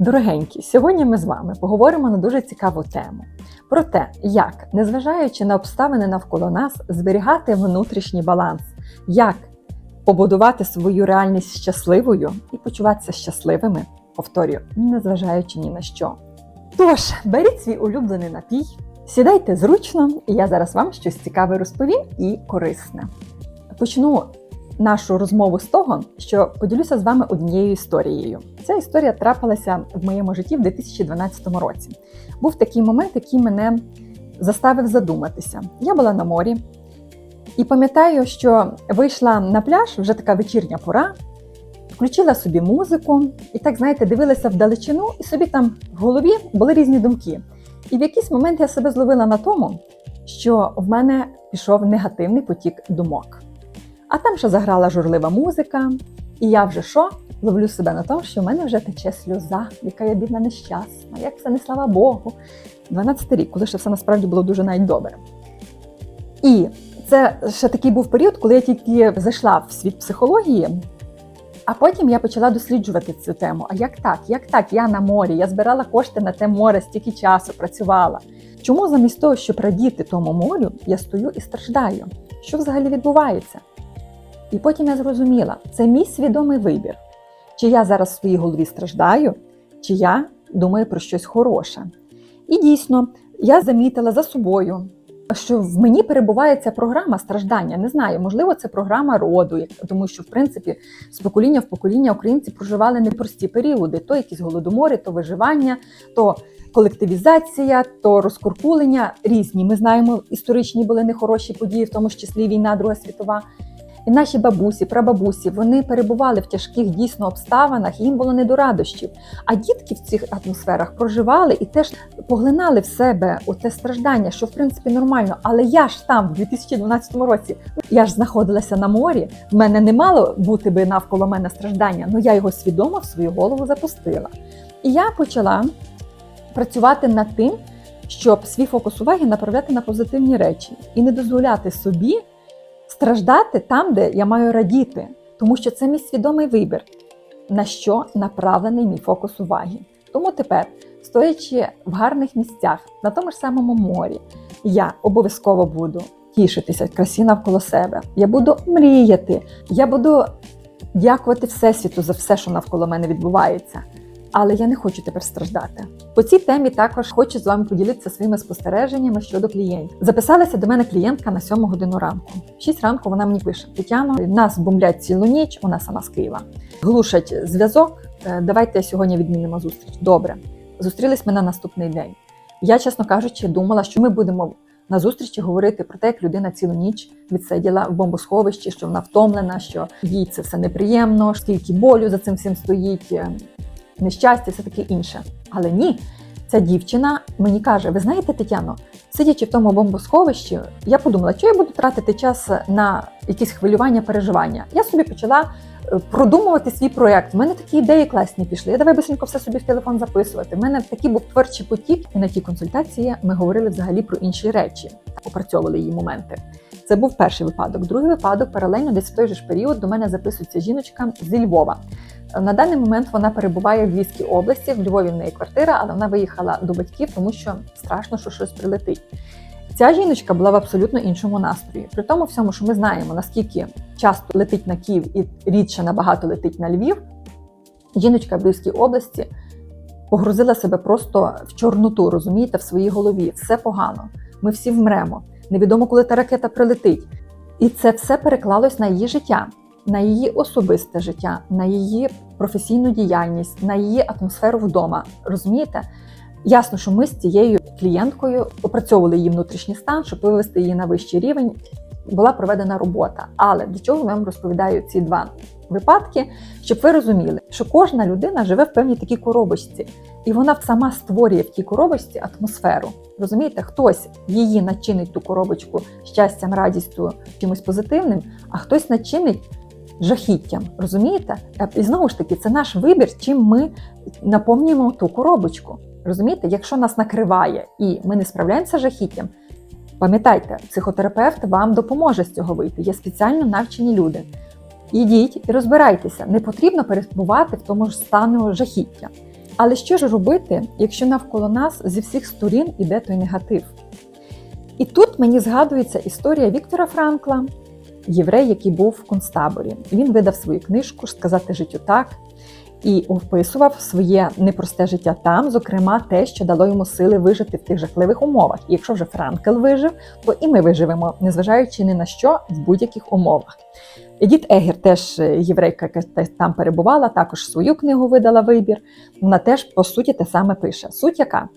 Дорогенькі, сьогодні ми з вами поговоримо на дуже цікаву тему про те, як, незважаючи на обставини навколо нас, зберігати внутрішній баланс, як побудувати свою реальність щасливою і почуватися щасливими, повторюю, незважаючи ні на що. Тож, беріть свій улюблений напій, сідайте зручно, і я зараз вам щось цікаве розповім і корисне. Почну нашу розмову з того, що поділюся з вами однією історією. Ця історія трапилася в моєму житті в 2012 році. Був такий момент, який мене заставив задуматися. Я була на морі і пам'ятаю, що вийшла на пляж, вже така вечірня пора, включила собі музику і так, знаєте, дивилася вдалечину, і собі там в голові були різні думки. І в якийсь момент я себе зловила на тому, що в мене пішов негативний потік думок. А там ще заграла журлива музика, і я вже що? Ловлю себе на тому, що в мене вже тече сльоза, яка я бідна нещасна, як це не слава Богу. 12 рік, коли ще все насправді було дуже навіть добре. І це ще такий був період, коли я тільки зайшла в світ психології, а потім я почала досліджувати цю тему. А як так? Як так? Я на морі, я збирала кошти на те море, стільки часу працювала. Чому замість того, щоб радіти тому морю, я стою і страждаю? Що взагалі відбувається? І потім я зрозуміла, це мій свідомий вибір. Чи я зараз в своїй голові страждаю, чи я думаю про щось хороше. І дійсно, я замітила за собою, що в мені перебуває ця програма страждання. Не знаю, можливо, це програма роду, тому що, в принципі, з покоління в покоління українці проживали непрості періоди: то якісь голодомори, то виживання, то колективізація, то розкуркулення різні. Ми знаємо, історичні були нехороші події, в тому числі війна, Друга світова. І наші бабусі, прабабусі, вони перебували в тяжких дійсно обставинах, і їм було не до радощів. А дітки в цих атмосферах проживали і теж поглинали в себе оте страждання, що в принципі нормально. Але я ж там, в 2012 році, я ж знаходилася на морі. В мене не мало бути би навколо мене страждання, але я його свідомо в свою голову запустила. І я почала працювати над тим, щоб свій фокус уваги направляти на позитивні речі і не дозволяти собі страждати там, де я маю радіти, тому що це мій свідомий вибір, на що направлений мій фокус уваги. Тому тепер, стоячи в гарних місцях на тому ж самому морі, я обов'язково буду тішитися красі навколо себе. Я буду мріяти, я буду дякувати Всесвіту за все, що навколо мене відбувається. Але я не хочу тепер страждати. По цій темі також хочу з вами поділитися своїми спостереженнями щодо клієнтів. Записалася до мене клієнтка на 7 годину ранку. В 6 ранку вона мені пише: Тетяно, нас бомблять цілу ніч, вона сама з Києва. Глушать зв'язок. е, Давайте сьогодні відмінимо зустріч. Добре, зустрілись ми на наступний день. Я, чесно кажучи, думала, що ми будемо на зустрічі говорити про те, як людина цілу ніч відсиділа в бомбосховищі, що вона втомлена, що їй це все неприємно, скільки болю за цим всім стоїть. Нещастя, все таке інше. Але ні, ця дівчина мені каже: ви знаєте, Тетяно, сидячи в тому бомбосховищі, я подумала, що я буду тратити час на якісь хвилювання, переживання. Я собі почала е, продумувати свій проект. У мене такі ідеї класні пішли. Я давай бисенько все собі в телефон записувати. У мене такий був творчий потік, і на тій консультації ми говорили взагалі про інші речі, опрацьовували її моменти. Це був перший випадок. Другий випадок паралельно десь в той же ж період до мене записується жіночка зі Львова. На даний момент вона перебуває в Львівській області. В Львові в неї квартира, але вона виїхала до батьків, тому що страшно, що щось прилетить. Ця жіночка була в абсолютно іншому настрої. При тому всьому, що ми знаємо, наскільки часто летить на Київ і рідше набагато летить на Львів. Жіночка в Львівській області погрузила себе просто в чорноту, розумієте, в своїй голові. Все погано. Ми всі вмремо. Невідомо, коли та ракета прилетить. І це все переклалось на її життя, на її особисте життя, на її професійну діяльність, на її атмосферу вдома. Розумієте? Ясно, що ми з цією клієнткою опрацьовували її внутрішній стан, щоб вивести її на вищий рівень. Була проведена робота. Але для чого я вам розповідаю ці два випадки? Щоб ви розуміли, що кожна людина живе в певній такій коробочці, і вона сама створює в тій коробочці атмосферу. Розумієте, хтось її начинить ту коробочку щастям, радістю, чимось позитивним, а хтось начинить жахіттям. Розумієте? І знову ж таки, це наш вибір, чим ми наповнюємо ту коробочку. Розумієте, якщо нас накриває і ми не справляємося з жахіттям, пам'ятайте, психотерапевт вам допоможе з цього вийти. Є спеціально навчені люди. Ідіть і розбирайтеся, не потрібно перебувати в тому ж стану жахіття. Але що ж робити, якщо навколо нас зі всіх сторін іде той негатив? І тут мені згадується історія Віктора Франкла, єврей, який був в концтаборі. Він видав свою книжку Сказати життю так і описував своє непросте життя там, зокрема, те, що дало йому сили вижити в тих жахливих умовах. І якщо вже Франкл вижив, то і ми виживемо, незважаючи ні на що в будь-яких умовах. Едіт Егер, теж єврейка, яка там перебувала, також свою книгу видала вибір. Вона теж по суті те саме пише. Суть яка?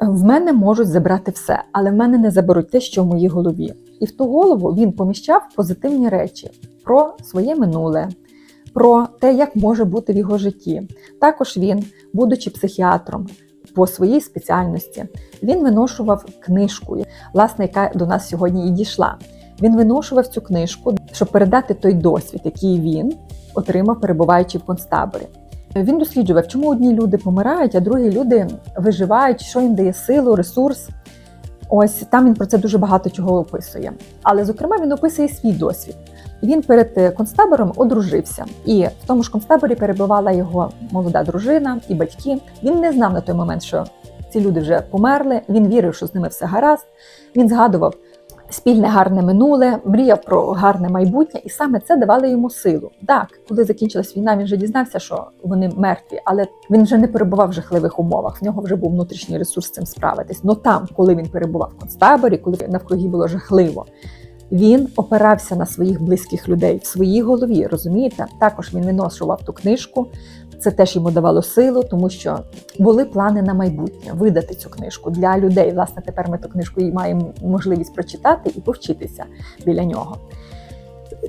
В мене можуть забрати все, але в мене не заберуть те, що в моїй голові. І в ту голову він поміщав позитивні речі про своє минуле, про те, як може бути в його житті. Також він, будучи психіатром по своїй спеціальності, він виношував книжку, власне, яка до нас сьогодні і дійшла. Він виношував цю книжку, щоб передати той досвід, який він отримав, перебуваючи в концтаборі. Він досліджував, чому одні люди помирають, а другі люди виживають, що їм дає силу, ресурс. Ось там він про це дуже багато чого описує. Але, зокрема, він описує свій досвід. Він перед концтабором одружився, і в тому ж концтаборі перебувала його молода дружина і батьки. Він не знав на той момент, що ці люди вже померли. Він вірив, що з ними все гаразд. Він згадував спільне гарне минуле, мріяв про гарне майбутнє, і саме це давало йому силу. Так, коли закінчилась війна, він вже дізнався, що вони мертві, але він вже не перебував в жахливих умовах. В нього вже був внутрішній ресурс цим справитись. Но там, коли він перебував в концтаборі, коли навкруги було жахливо. Він опирався на своїх близьких людей в своїй голові, розумієте? Також він виношував ту книжку. Це теж йому давало силу, тому що були плани на майбутнє видати цю книжку для людей. Власне, тепер ми ту книжку і маємо можливість прочитати і повчитися біля нього.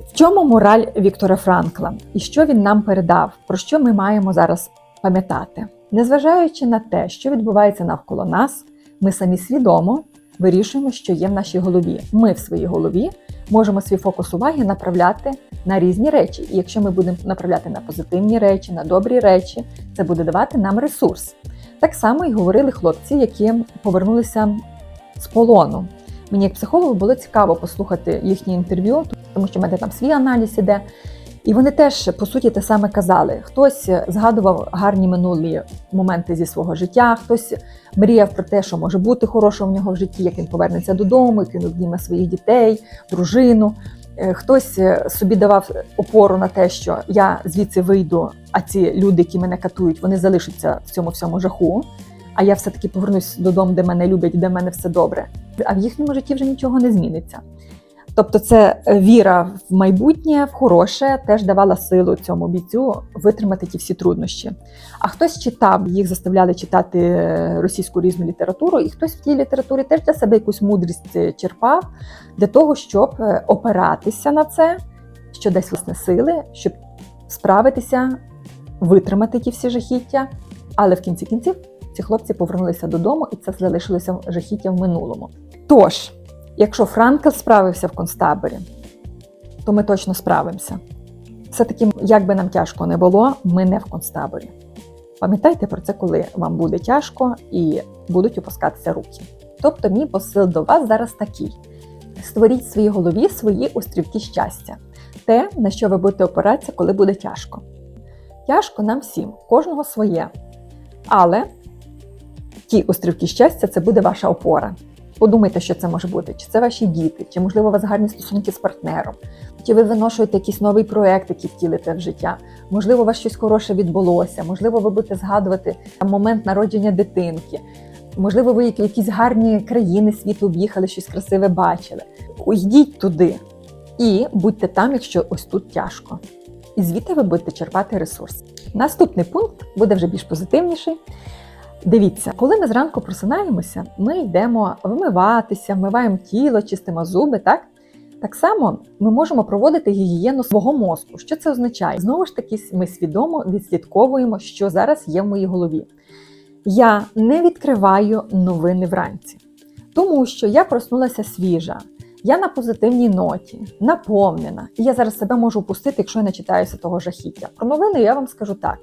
В чому мораль Віктора Франкла і що він нам передав? Про що ми маємо зараз пам'ятати? Незважаючи на те, що відбувається навколо нас, ми самі свідомо вирішуємо, що є в нашій голові. Ми в своїй голові можемо свій фокус уваги направляти на різні речі. І якщо ми будемо направляти на позитивні речі, на добрі речі, це буде давати нам ресурс. Так само і говорили хлопці, які повернулися з полону. Мені як психологу було цікаво послухати їхні інтерв'ю, тому що в мене там свій аналіз іде. І вони теж по суті те саме казали. Хтось згадував гарні минулі моменти зі свого життя, хтось мріяв про те, що може бути хороше в нього в житті, як він повернеться додому, як він обніме своїх дітей, дружину. Е, Хтось собі давав опору на те, що я звідси вийду, а ці люди, які мене катують, вони залишаться в цьому всьому жаху. А я все-таки повернусь додому, де мене люблять, де мене все добре. А в їхньому житті вже нічого не зміниться. Тобто, це віра в майбутнє, в хороше, теж давала силу цьому бійцю витримати ті всі труднощі. А хтось читав, їх заставляли читати російську різну літературу, і хтось в тій літературі теж для себе якусь мудрість черпав для того, щоб опиратися на це, що дасть власне сили, щоб справитися, витримати ті всі жахіття. Але в кінці кінців ці хлопці повернулися додому, і це залишилося жахіття в минулому. Тож. Якщо Франкл справився в концтаборі, то ми точно справимося. Все-таки, як би нам тяжко не було, ми не в концтаборі. Пам'ятайте про це, коли вам буде тяжко і будуть опускатися руки. Тобто, мій посил до вас зараз такий: створіть в своїй голові свої острівки щастя, те, на що ви будете опиратися, коли буде тяжко. Тяжко нам всім, кожного своє. Але ті острівки щастя це буде ваша опора. Подумайте, що це може бути, чи це ваші діти, чи, можливо, у вас гарні стосунки з партнером, чи ви виношуєте якийсь новий проект, який втілите в життя. Можливо, у вас щось хороше відбулося, можливо, ви будете згадувати момент народження дитинки. Можливо, ви якісь гарні країни світу об'їхали, щось красиве бачили. Уйдіть туди і будьте там, якщо ось тут тяжко. І звідти ви будете черпати ресурс. Наступний пункт буде вже більш позитивніший. Дивіться, коли ми зранку просинаємося, ми йдемо вмиватися, вмиваємо тіло, чистимо зуби, так? Так само ми можемо проводити гігієну свого мозку. Що це означає? Знову ж таки, ми свідомо відслідковуємо, що зараз є в моїй голові. Я не відкриваю новини вранці, тому що я проснулася свіжа, я на позитивній ноті, наповнена, і я зараз себе можу опустити, якщо я не читаюся того жахіття. Про новини я вам скажу так.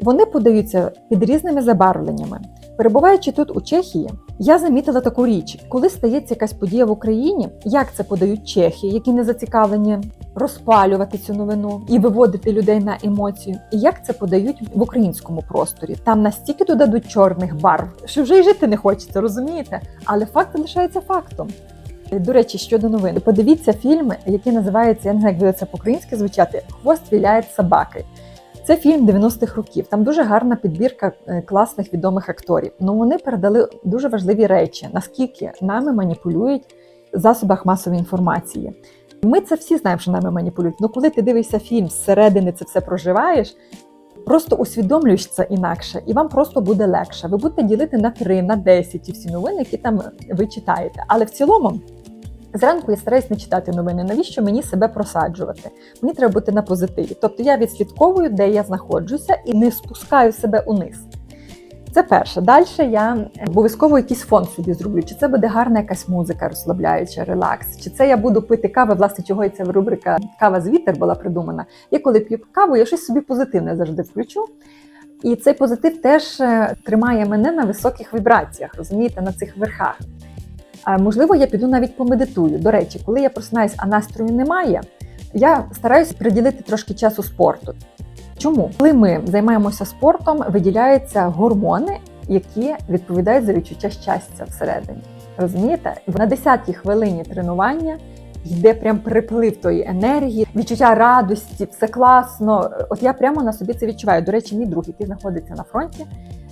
Вони подаються під різними забарвленнями. Перебуваючи тут у Чехії, я замітила таку річ, коли стається якась подія в Україні, як це подають чехи, які не зацікавлені розпалювати цю новину і виводити людей на емоцію, і як це подають в українському просторі. Там настільки додадуть чорних барв, що вже й жити не хочеться, розумієте? Але факт лишається фактом. До речі, щодо новин, подивіться фільм, який називається, я як буде це по-українськи звучати Хвост віляє собаки. Це фільм 90-х років. Там дуже гарна підбірка е, класних відомих акторів. Ну вони передали дуже важливі речі, наскільки нами маніпулюють в засобах масової інформації. Ми це всі знаємо, що нами маніпулюють. Ну коли ти дивишся фільм зсередини, це все проживаєш. Просто усвідомлюєш це інакше, і вам просто буде легше. Ви будете ділити на 3, на 10 ті всі новини, які там ви читаєте. Але в цілому Зранку я стараюсь не читати новини. Навіщо мені себе просаджувати? Мені треба бути на позитиві. Тобто я відслідковую, де я знаходжуся, і не спускаю себе униз. Це перше. Далі я обов'язково якийсь фон собі зроблю. Чи це буде гарна якась музика, розслабляюча, релакс, чи це я буду пити каву, власне, чого і ця рубрика Кава з вітер була придумана. Я коли п'ю каву, я щось собі позитивне завжди включу. І цей позитив теж е, тримає мене на високих вібраціях, розумієте, на цих верхах. А, Можливо, я піду навіть помедитую. До речі, коли я просинаюсь, а настрою немає, я стараюся приділити трошки часу спорту. Чому? Коли ми займаємося спортом, виділяються гормони, які відповідають за відчуття щастя всередині. Розумієте? На 10-й хвилині тренування йде прям приплив тої енергії, відчуття радості, все класно. От я прямо на собі це відчуваю. До речі, мій друг, який знаходиться на фронті,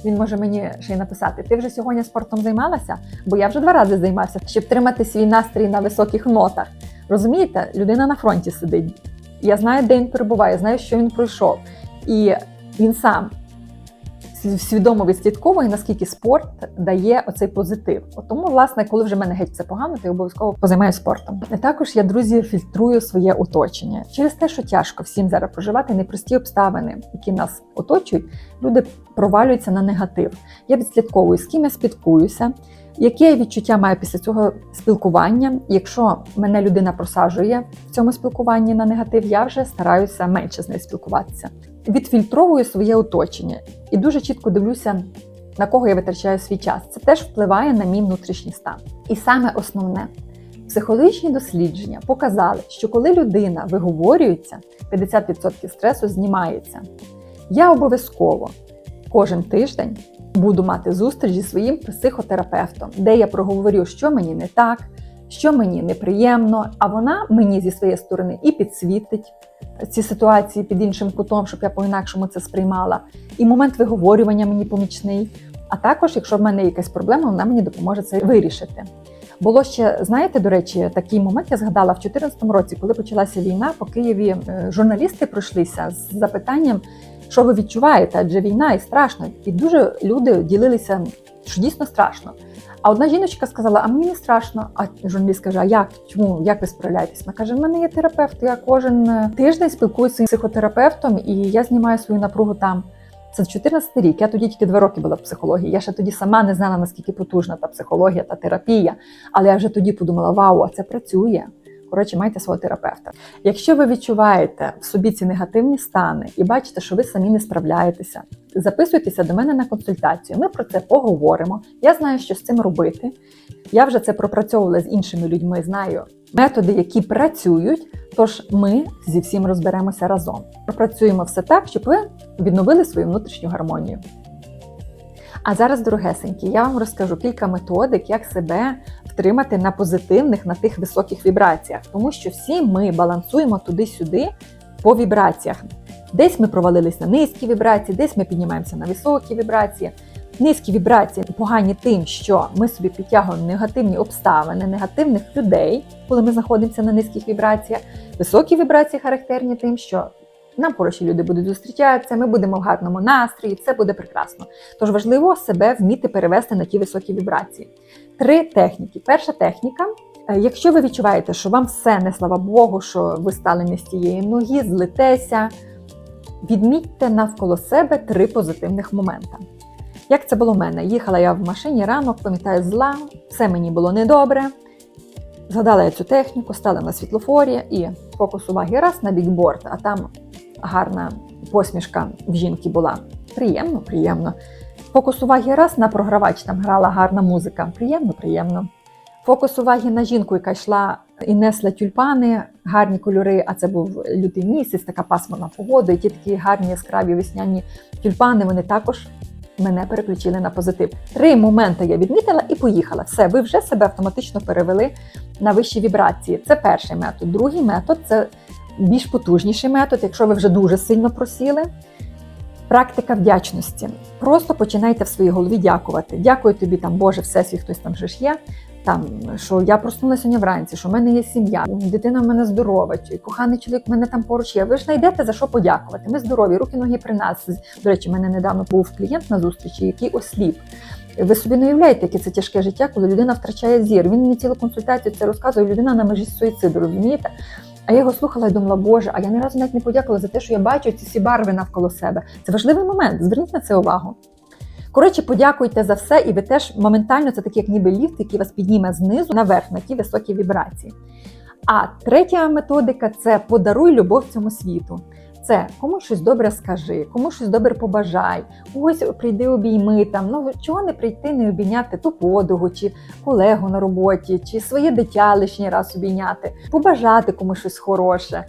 він може мені ще й написати: Ти вже сьогодні спортом займалася? Бо я вже два рази займався, щоб тримати свій настрій на високих нотах. Розумієте, людина на фронті сидить. Я знаю, де він перебуває, знаю, що він пройшов. І він сам свідомо відслідковує, наскільки спорт дає оцей позитив. От тому, власне, коли вже в мене геть все погано, то я обов'язково позаймаюся спортом. І також я, друзі, фільтрую своє оточення через те, що тяжко всім зараз проживати непрості обставини, які нас оточують. Люди провалюються на негатив. Я відслідковую, з ким я спілкуюся. Яке відчуття маю після цього спілкування? Якщо мене людина просаджує в цьому спілкуванні на негатив, я вже стараюся менше з нею спілкуватися. Відфільтровую своє оточення і дуже чітко дивлюся, на кого я витрачаю свій час. Це теж впливає на мій внутрішній стан. І саме основне, психологічні дослідження показали, що коли людина виговорюється, 50% стресу знімається. Я обов'язково кожен тиждень буду мати зустріч зі своїм психотерапевтом, де я проговорю, що мені не так, що мені неприємно, а вона мені зі своєї сторони і підсвітить ці ситуації під іншим кутом, щоб я по-інакшому це сприймала. І момент виговорювання мені помічний. А також, якщо в мене якась проблема, вона мені допоможе це вирішити. Було ще, знаєте, до речі, такий момент я згадала в 2014 році, коли почалася війна, по Києві е, журналісти пройшлися з запитанням, що ви відчуваєте, адже війна і страшно. І дуже люди ділилися, що дійсно страшно. А одна жіночка сказала: А мені не страшно. А журналіст каже: А як? Чому? Як ви справляєтесь? Вона каже: в мене є терапевт. Я кожен е, тиждень спілкуюся з психотерапевтом, і я знімаю свою напругу там. Це 14 рік. Я тоді тільки два роки була в психології. Я ще тоді сама не знала, наскільки потужна та психологія та терапія. Але я вже тоді подумала: вау, а це працює. Коротше, майте свого терапевта. Якщо ви відчуваєте в собі ці негативні стани і бачите, що ви самі не справляєтеся, записуйтеся до мене на консультацію. Ми про це поговоримо. Я знаю, що з цим робити. Я вже це пропрацьовувала з іншими людьми, знаю методи, які працюють. Тож ми зі всім розберемося разом. Пропрацюємо все так, щоб ви відновили свою внутрішню гармонію. А зараз, дорогесенькі, я вам розкажу кілька методик, як себе втримати на позитивних, на тих високих вібраціях, тому що всі ми балансуємо туди-сюди по вібраціях. Десь ми провалились на низькі вібрації, десь ми піднімаємося на високі вібрації. Низькі вібрації погані тим, що ми собі підтягуємо негативні обставини, негативних людей, коли ми знаходимося на низьких вібраціях. Високі вібрації характерні тим, що нам хороші люди будуть зустрічатися, ми будемо в гарному настрої, все буде прекрасно. Тож важливо себе вміти перевести на ті високі вібрації. Три техніки. Перша техніка. е, Якщо ви відчуваєте, що вам все не слава Богу, що ви стали не з тієї ноги, злитеся, відмітьте навколо себе три позитивних моменти. Як це було в мене? Їхала я в машині ранок, пам'ятаю, зла, все мені було недобре. Згадала я цю техніку, стала на світлофорі і фокус уваги раз на бікборд, а там гарна посмішка в жінки була. Приємно, приємно. Фокус уваги раз на програвач, там грала гарна музика. Приємно, приємно. Фокус уваги на жінку, яка йшла і несла тюльпани, гарні кольори, а це був лютий місяць, така пасмурна погода, і ті такі гарні яскраві весняні тюльпани, вони також мене переключили на позитив. Три моменти я відмітила і поїхала. Все, ви вже себе автоматично перевели на вищі вібрації. Це перший метод. Другий метод це більш потужніший метод, якщо ви вже дуже сильно просіли. Практика вдячності. Просто починайте в своїй голові дякувати. Дякую тобі, там, Боже, всесвіт, хтось там вже ж є. Там, що я проснулася сьогодні вранці, що в мене є сім'я, дитина в мене здорова, коханий чоловік в мене там поруч є. Ви ж знайдете за що подякувати. Ми здорові, руки, ноги при нас. До речі, в мене недавно був клієнт на зустрічі, який осліп. Ви собі не уявляєте, яке це тяжке життя, коли людина втрачає зір. Він мені цілу консультацію це розказує. Людина на межі суїциду, розумієте? А я його слухала і думала, Боже, а я ні разу навіть не подякувала за те, що я бачу ці всі барви навколо себе. Це важливий момент. Зверніть на це увагу. Коротше, подякуйте за все, і ви теж моментально це такий, як ніби ліфт, який вас підніме знизу наверх на ті високі вібрації. А третя методика це подаруй любов цьому світу. Це комусь щось добре скажи, комусь щось добре побажай, ось прийди обійми там. Ну чого не прийти, не обійняти ту подругу, чи колегу на роботі, чи своє дитя лишній раз обійняти, побажати комусь щось хороше.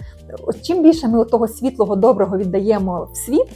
Чим більше ми того світлого доброго віддаємо в світ,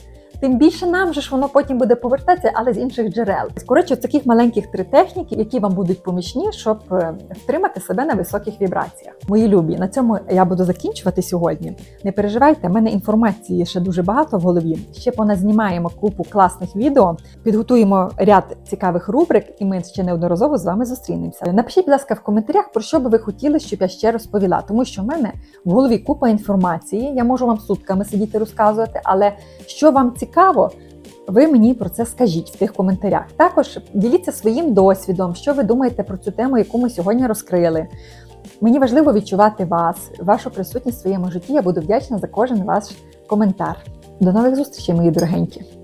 тим більше нам же ж воно потім буде повертатися, але з інших джерел. Коротше, таких маленьких три техніки, які вам будуть помічні, щоб е, втримати себе на високих вібраціях. Мої любі, на цьому я буду закінчувати сьогодні. Не переживайте, в мене інформації ще дуже багато в голові. Ще поназнімаємо купу класних відео, підготуємо ряд цікавих рубрик, і ми ще неодноразово з вами зустрінемося. Напишіть, будь ласка, в коментарях, про що би ви хотіли, щоб я ще розповіла, тому що в мене в голові купа інформації. Я можу вам сутками сидіти розказувати, але що вам цікаво. Ви мені про це скажіть в тих коментарях. Також діліться своїм досвідом, що ви думаєте про цю тему, яку ми сьогодні розкрили. Мені важливо відчувати вас, вашу присутність в своєму житті. Я буду вдячна за кожен ваш коментар. До нових зустрічей, мої дорогенькі!